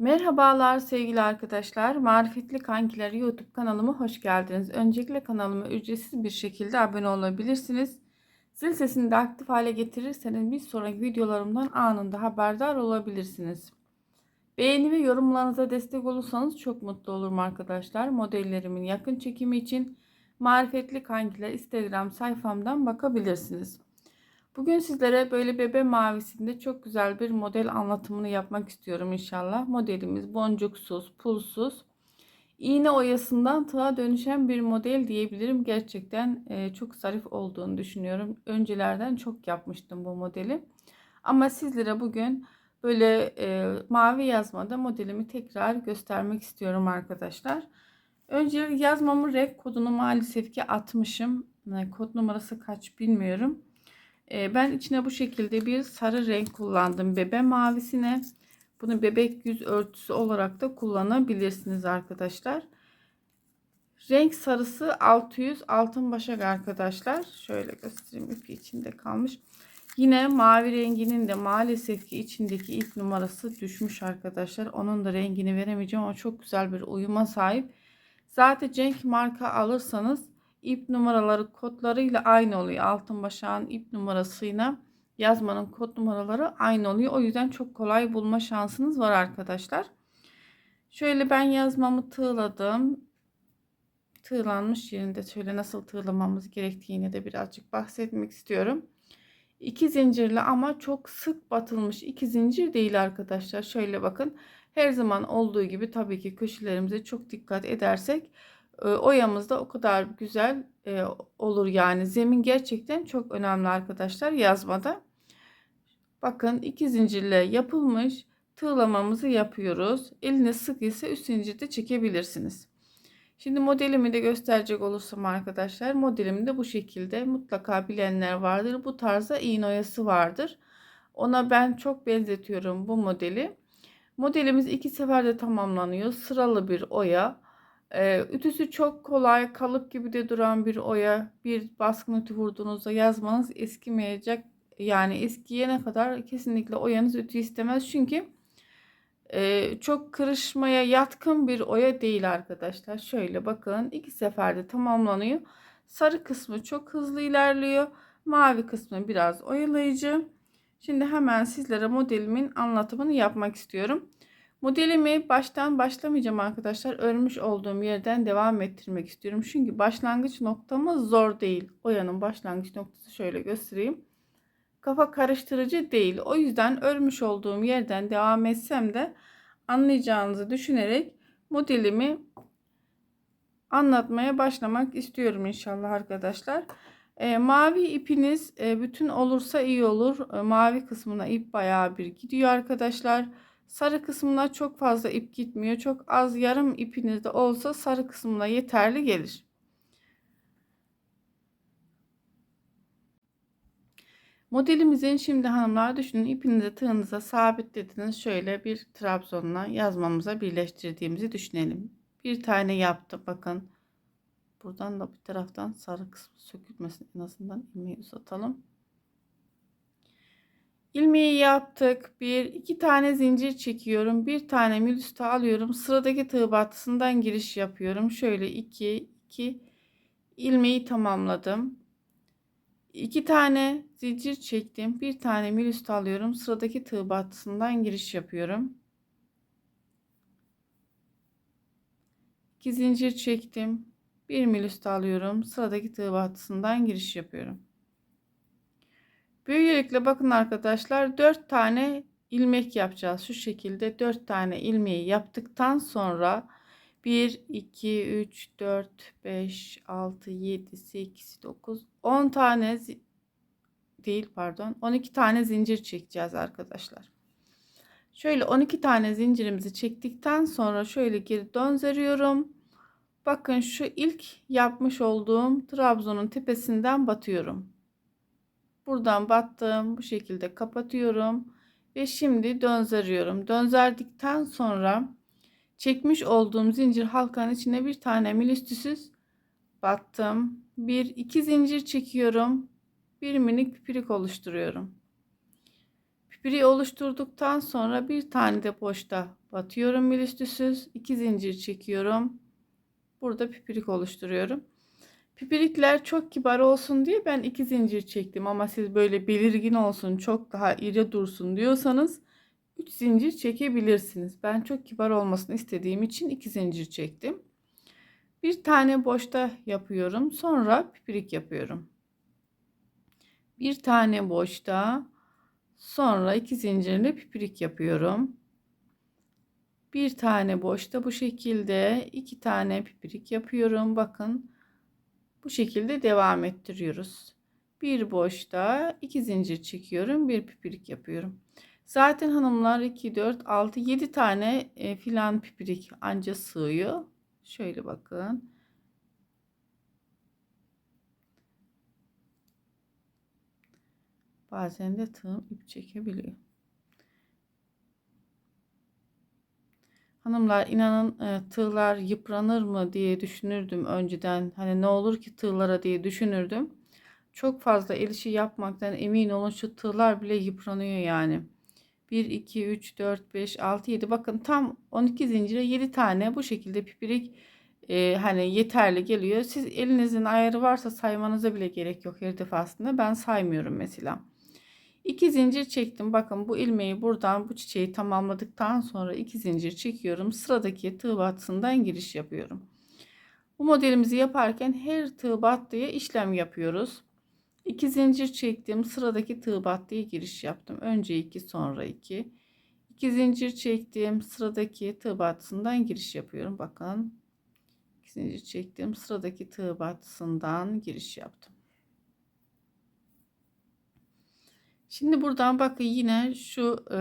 Merhabalar sevgili arkadaşlar. Marifetli Kankiler YouTube kanalıma hoş geldiniz. Öncelikle kanalıma ücretsiz bir şekilde abone olabilirsiniz. Zil sesini de aktif hale getirirseniz bir sonraki videolarımdan anında haberdar olabilirsiniz. Beğeni ve yorumlarınıza destek olursanız çok mutlu olurum arkadaşlar. Modellerimin yakın çekimi için Marifetli Kankiler Instagram sayfamdan bakabilirsiniz. Bugün sizlere böyle bebe mavisinde çok güzel bir model anlatımını yapmak istiyorum inşallah. Modelimiz boncuksuz, pulsuz, iğne oyasından tığa dönüşen bir model diyebilirim. Gerçekten e, çok zarif olduğunu düşünüyorum. Öncelerden çok yapmıştım bu modeli. Ama sizlere bugün böyle e, mavi yazmada modelimi tekrar göstermek istiyorum arkadaşlar. Önce yazmamın renk kodunu maalesef ki atmışım. E, kod numarası kaç bilmiyorum. Ee, ben içine bu şekilde bir sarı renk kullandım bebe mavisine. Bunu bebek yüz örtüsü olarak da kullanabilirsiniz arkadaşlar. Renk sarısı 600 altın başak arkadaşlar. Şöyle göstereyim ipi içinde kalmış. Yine mavi renginin de maalesef ki içindeki ip numarası düşmüş arkadaşlar. Onun da rengini veremeyeceğim ama çok güzel bir uyuma sahip. Zaten Cenk marka alırsanız ip numaraları kodlarıyla aynı oluyor. Altın başağın ip numarasıyla yazmanın kod numaraları aynı oluyor. O yüzden çok kolay bulma şansınız var arkadaşlar. Şöyle ben yazmamı tığladım. Tığlanmış yerinde şöyle nasıl tığlamamız gerektiğini de birazcık bahsetmek istiyorum. İki zincirli ama çok sık batılmış iki zincir değil arkadaşlar. Şöyle bakın. Her zaman olduğu gibi tabii ki köşelerimize çok dikkat edersek oyamız da o kadar güzel olur yani. Zemin gerçekten çok önemli arkadaşlar yazmada. Bakın iki zincirle yapılmış tığlamamızı yapıyoruz. Eliniz sık ise üst zincirde çekebilirsiniz. Şimdi modelimi de gösterecek olursam arkadaşlar modelim de bu şekilde mutlaka bilenler vardır. Bu tarzda iğne oyası vardır. Ona ben çok benzetiyorum bu modeli. Modelimiz iki seferde tamamlanıyor. Sıralı bir oya. Ee, ütüsü çok kolay, kalıp gibi de duran bir oya. Bir baskın ütü vurduğunuzda yazmanız eskimeyecek. Yani eskiyene kadar kesinlikle oyanız ütü istemez. Çünkü e, çok kırışmaya yatkın bir oya değil arkadaşlar. Şöyle bakın iki seferde tamamlanıyor. Sarı kısmı çok hızlı ilerliyor. Mavi kısmı biraz oyalayıcı. Şimdi hemen sizlere modelimin anlatımını yapmak istiyorum. Modelimi baştan başlamayacağım arkadaşlar. Örmüş olduğum yerden devam ettirmek istiyorum. Çünkü başlangıç noktamız zor değil. Oyanın başlangıç noktası şöyle göstereyim. Kafa karıştırıcı değil. O yüzden örmüş olduğum yerden devam etsem de anlayacağınızı düşünerek modelimi anlatmaya başlamak istiyorum inşallah arkadaşlar. E, mavi ipiniz e, bütün olursa iyi olur. E, mavi kısmına ip bayağı bir gidiyor arkadaşlar. Arkadaşlar Sarı kısmına çok fazla ip gitmiyor. Çok az yarım ipiniz de olsa sarı kısmına yeterli gelir. Modelimizin şimdi hanımlar düşünün ipinizi tığınıza sabitlediniz. Şöyle bir trabzonla yazmamıza birleştirdiğimizi düşünelim. Bir tane yaptı bakın. Buradan da bir taraftan sarı kısmı sökülmesin en azından ilmeği uzatalım. İlmeği yaptık. Bir, iki tane zincir çekiyorum. Bir tane mil üstü alıyorum. Sıradaki tığ battısından giriş yapıyorum. Şöyle iki, iki ilmeği tamamladım. İki tane zincir çektim. Bir tane mil üstü alıyorum. Sıradaki tığ battısından giriş yapıyorum. İki zincir çektim. Bir mil üstü alıyorum. Sıradaki tığ battısından giriş yapıyorum. Böylelikle bakın arkadaşlar 4 tane ilmek yapacağız. Şu şekilde 4 tane ilmeği yaptıktan sonra 1, 2, 3, 4, 5, 6, 7, 8, 9, 10 tane değil pardon 12 tane zincir çekeceğiz arkadaşlar. Şöyle 12 tane zincirimizi çektikten sonra şöyle geri döndürüyorum. Bakın şu ilk yapmış olduğum trabzonun tepesinden batıyorum. Buradan battım. Bu şekilde kapatıyorum. Ve şimdi dönzeriyorum. Dönzerdikten sonra çekmiş olduğum zincir halkanın içine bir tane milüstüsüz battım. Bir iki zincir çekiyorum. Bir minik pipirik oluşturuyorum. Pipiriği oluşturduktan sonra bir tane de boşta batıyorum bir üstüsüz. iki zincir çekiyorum. Burada pipirik oluşturuyorum. Pipirikler çok kibar olsun diye ben iki zincir çektim ama siz böyle belirgin olsun çok daha iri dursun diyorsanız 3 zincir çekebilirsiniz. Ben çok kibar olmasını istediğim için 2 zincir çektim. Bir tane boşta yapıyorum. Sonra pipirik yapıyorum. Bir tane boşta sonra iki zincirle pipirik yapıyorum. Bir tane boşta bu şekilde iki tane pipirik yapıyorum. Bakın bu şekilde devam ettiriyoruz. Bir boşta iki zincir çekiyorum. Bir pipirik yapıyorum. Zaten hanımlar 2, 4, 6, 7 tane e, filan pipirik anca sığıyor. Şöyle bakın. Bazen de tığım ip çekebiliyor. Hanımlar inanın e, tığlar yıpranır mı diye düşünürdüm önceden. Hani ne olur ki tığlara diye düşünürdüm. Çok fazla el işi yapmaktan emin olun şu tığlar bile yıpranıyor yani. 1, 2, 3, 4, 5, 6, 7 bakın tam 12 zincire 7 tane bu şekilde pipirik e, hani yeterli geliyor. Siz elinizin ayarı varsa saymanıza bile gerek yok her defasında. Ben saymıyorum mesela. 2 zincir çektim. Bakın bu ilmeği buradan bu çiçeği tamamladıktan sonra 2 zincir çekiyorum. Sıradaki tığ battısından giriş yapıyorum. Bu modelimizi yaparken her tığ battıya işlem yapıyoruz. 2 zincir çektim. Sıradaki tığ battıya giriş yaptım. Önce 2 sonra 2. 2 zincir çektim. Sıradaki tığ battısından giriş yapıyorum. Bakın. 2 zincir çektim. Sıradaki tığ battısından giriş yaptım. Şimdi buradan bakın yine şu e,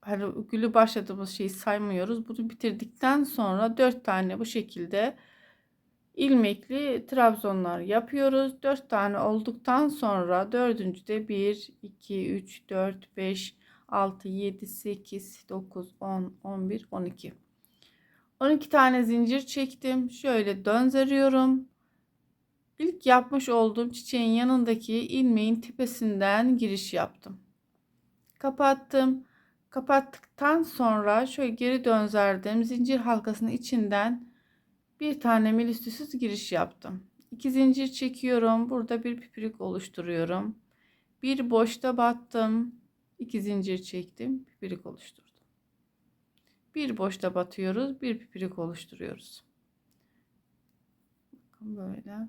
hani gülü başladığımız şeyi saymıyoruz. Bunu bitirdikten sonra 4 tane bu şekilde ilmekli trabzonlar yapıyoruz. 4 tane olduktan sonra dördüncü de 1 2 3 4 5 6 7 8 9 10 11 12 12 tane zincir çektim. Şöyle döndürüyorum. İlk yapmış olduğum çiçeğin yanındaki ilmeğin tepesinden giriş yaptım. Kapattım. Kapattıktan sonra şöyle geri dönzerdim. Zincir halkasının içinden bir tane milüstüsüz giriş yaptım. İki zincir çekiyorum. Burada bir pipirik oluşturuyorum. Bir boşta battım. İki zincir çektim. Pipirik oluşturdum. Bir boşta batıyoruz. Bir pipirik oluşturuyoruz. Bakın böyle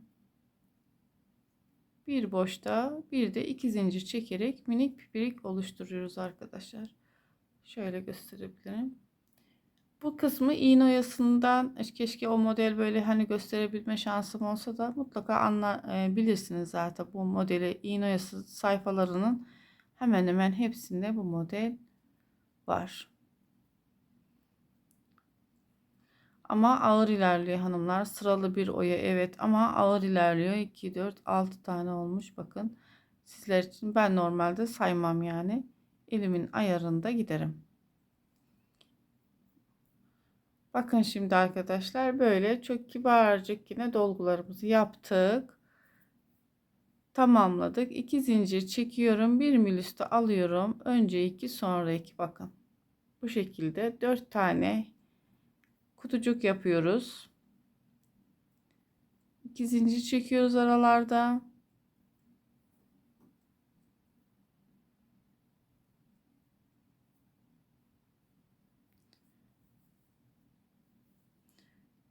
bir boşta bir de iki zincir çekerek minik pipirik oluşturuyoruz arkadaşlar. Şöyle gösterebilirim. Bu kısmı iğne oyasından keşke o model böyle hani gösterebilme şansım olsa da mutlaka anlayabilirsiniz zaten bu modeli iğne oyası sayfalarının hemen hemen hepsinde bu model var. Ama ağır ilerliyor hanımlar. Sıralı bir oya evet ama ağır ilerliyor. 2, 4, 6 tane olmuş. Bakın sizler için ben normalde saymam yani. Elimin ayarında giderim. Bakın şimdi arkadaşlar böyle çok kibarcık yine dolgularımızı yaptık. Tamamladık. 2 zincir çekiyorum. 1 mil üstü alıyorum. Önce 2 sonra 2 bakın. Bu şekilde 4 tane kutucuk yapıyoruz. İki zincir çekiyoruz aralarda.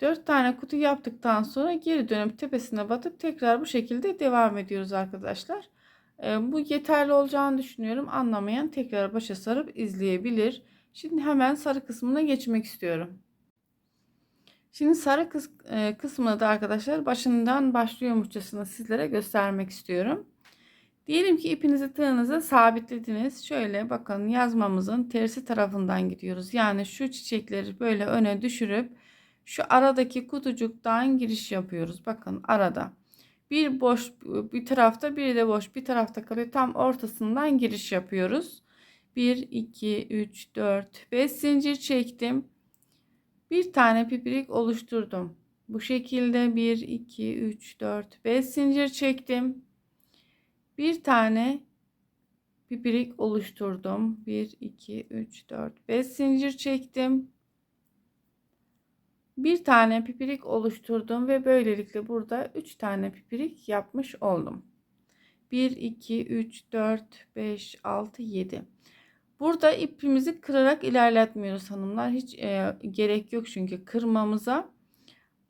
Dört tane kutu yaptıktan sonra geri dönüp tepesine batıp tekrar bu şekilde devam ediyoruz arkadaşlar. Ee, bu yeterli olacağını düşünüyorum. Anlamayan tekrar başa sarıp izleyebilir. Şimdi hemen sarı kısmına geçmek istiyorum. Şimdi sarı kıs e, kısmını da arkadaşlar başından başlıyormuşçasına sizlere göstermek istiyorum. Diyelim ki ipinizi tığınıza sabitlediniz. Şöyle bakın yazmamızın tersi tarafından gidiyoruz. Yani şu çiçekleri böyle öne düşürüp şu aradaki kutucuktan giriş yapıyoruz. Bakın arada. Bir boş bir tarafta bir de boş bir tarafta kalıyor. Tam ortasından giriş yapıyoruz. 1, 2, 3, 4, 5 zincir çektim bir tane pipirik oluşturdum. Bu şekilde 1, 2, 3, 4, 5 zincir çektim. Bir tane pipirik oluşturdum. 1, 2, 3, 4, 5 zincir çektim. Bir tane pipirik oluşturdum ve böylelikle burada 3 tane pipirik yapmış oldum. 1, 2, 3, 4, 5, 6, 7. Burada ipimizi kırarak ilerletmiyoruz hanımlar. Hiç e, gerek yok çünkü kırmamıza.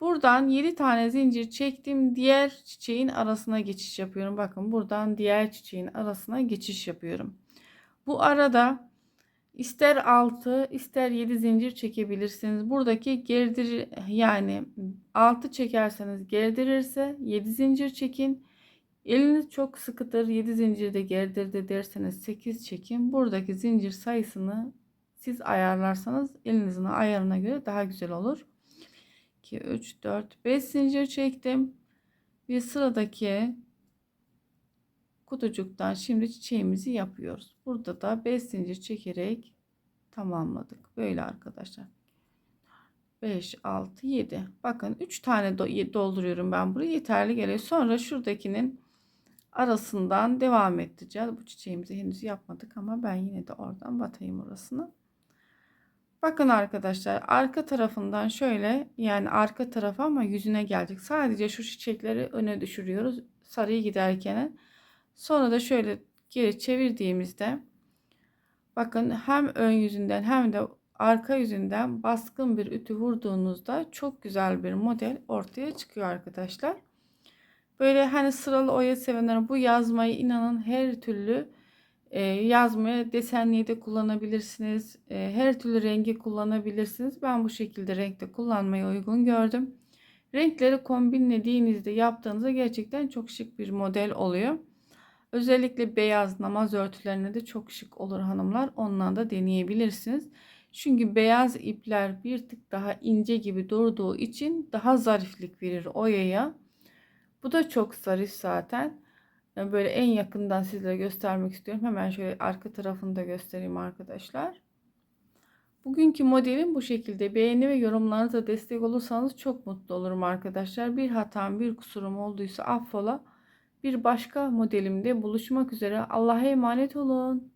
Buradan 7 tane zincir çektim. Diğer çiçeğin arasına geçiş yapıyorum. Bakın buradan diğer çiçeğin arasına geçiş yapıyorum. Bu arada ister 6 ister 7 zincir çekebilirsiniz. Buradaki gerdir yani 6 çekerseniz gerdirirse 7 zincir çekin. Eliniz çok sıkıdır 7 zincirde gerdirdi derseniz 8 çekin. Buradaki zincir sayısını siz ayarlarsanız elinizin ayarına göre daha güzel olur. 2, 3, 4, 5 zincir çektim. Ve sıradaki kutucuktan şimdi çiçeğimizi yapıyoruz. Burada da 5 zincir çekerek tamamladık. Böyle arkadaşlar. 5, 6, 7. Bakın 3 tane dolduruyorum ben burayı. Yeterli geliyor. Sonra şuradakinin arasından devam edeceğiz. Bu çiçeğimizi henüz yapmadık ama ben yine de oradan batayım orasını. Bakın arkadaşlar arka tarafından şöyle yani arka tarafa ama yüzüne gelecek. Sadece şu çiçekleri öne düşürüyoruz. Sarıyı giderken. Sonra da şöyle geri çevirdiğimizde bakın hem ön yüzünden hem de arka yüzünden baskın bir ütü vurduğunuzda çok güzel bir model ortaya çıkıyor arkadaşlar. Böyle hani sıralı oya sevenler bu yazmayı inanın her türlü e, yazmaya desenliği de kullanabilirsiniz. E, her türlü rengi kullanabilirsiniz. Ben bu şekilde renkte kullanmayı uygun gördüm. Renkleri kombinlediğinizde yaptığınızda gerçekten çok şık bir model oluyor. Özellikle beyaz namaz örtülerine de çok şık olur hanımlar. Ondan da deneyebilirsiniz. Çünkü beyaz ipler bir tık daha ince gibi durduğu için daha zariflik verir oyaya. Bu da çok zarif zaten. Böyle en yakından sizlere göstermek istiyorum. Hemen şöyle arka tarafını da göstereyim arkadaşlar. Bugünkü modelim bu şekilde. Beğeni ve yorumlarınıza destek olursanız çok mutlu olurum arkadaşlar. Bir hatam, bir kusurum olduysa affola. Bir başka modelimde buluşmak üzere. Allah'a emanet olun.